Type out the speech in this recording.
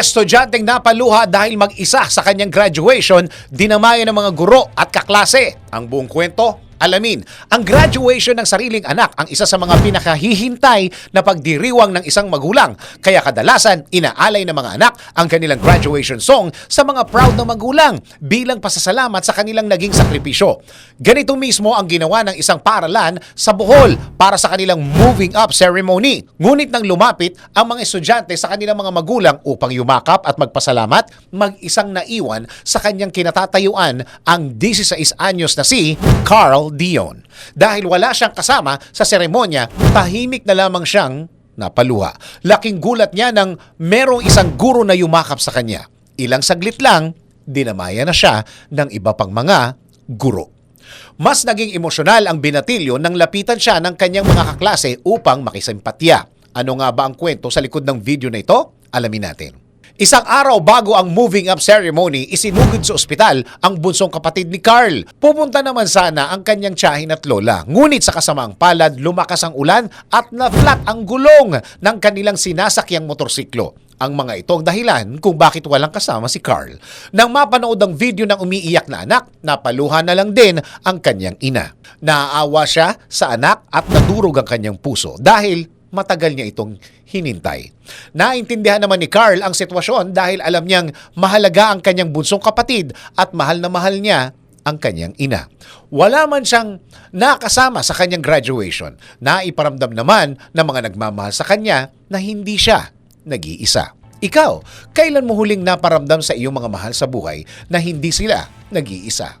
Estudyanteng napaluha dahil mag-isa sa kanyang graduation, dinamayan ng mga guro at kaklase. Ang buong kwento, alamin. Ang graduation ng sariling anak ang isa sa mga pinakahihintay na pagdiriwang ng isang magulang. Kaya kadalasan, inaalay ng mga anak ang kanilang graduation song sa mga proud na magulang bilang pasasalamat sa kanilang naging sakripisyo. Ganito mismo ang ginawa ng isang paralan sa Bohol para sa kanilang moving up ceremony. Ngunit nang lumapit ang mga estudyante sa kanilang mga magulang upang yumakap at magpasalamat, mag-isang naiwan sa kanyang kinatatayuan ang 16 anyos na si Carl Dion. Dahil wala siyang kasama sa seremonya, tahimik na lamang siyang napaluha. Laking gulat niya nang merong isang guro na yumakap sa kanya. Ilang saglit lang, dinamaya na siya ng iba pang mga guro. Mas naging emosyonal ang binatilyo nang lapitan siya ng kanyang mga kaklase upang makisimpatya. Ano nga ba ang kwento sa likod ng video na ito? Alamin natin. Isang araw bago ang moving up ceremony, isinugod sa ospital ang bunsong kapatid ni Carl. Pupunta naman sana ang kanyang tiyahin at lola. Ngunit sa kasamaang palad, lumakas ang ulan at na-flat ang gulong ng kanilang sinasakyang motorsiklo. Ang mga ito ang dahilan kung bakit walang kasama si Carl. Nang mapanood ang video ng umiiyak na anak, napaluha na lang din ang kanyang ina. Naaawa siya sa anak at nadurog ang kanyang puso dahil matagal niya itong hinintay. Naintindihan naman ni Carl ang sitwasyon dahil alam niyang mahalaga ang kanyang bunsong kapatid at mahal na mahal niya ang kanyang ina. Wala man siyang nakasama sa kanyang graduation. Naiparamdam naman ng mga nagmamahal sa kanya na hindi siya nag-iisa. Ikaw, kailan mo huling naparamdam sa iyong mga mahal sa buhay na hindi sila nag-iisa?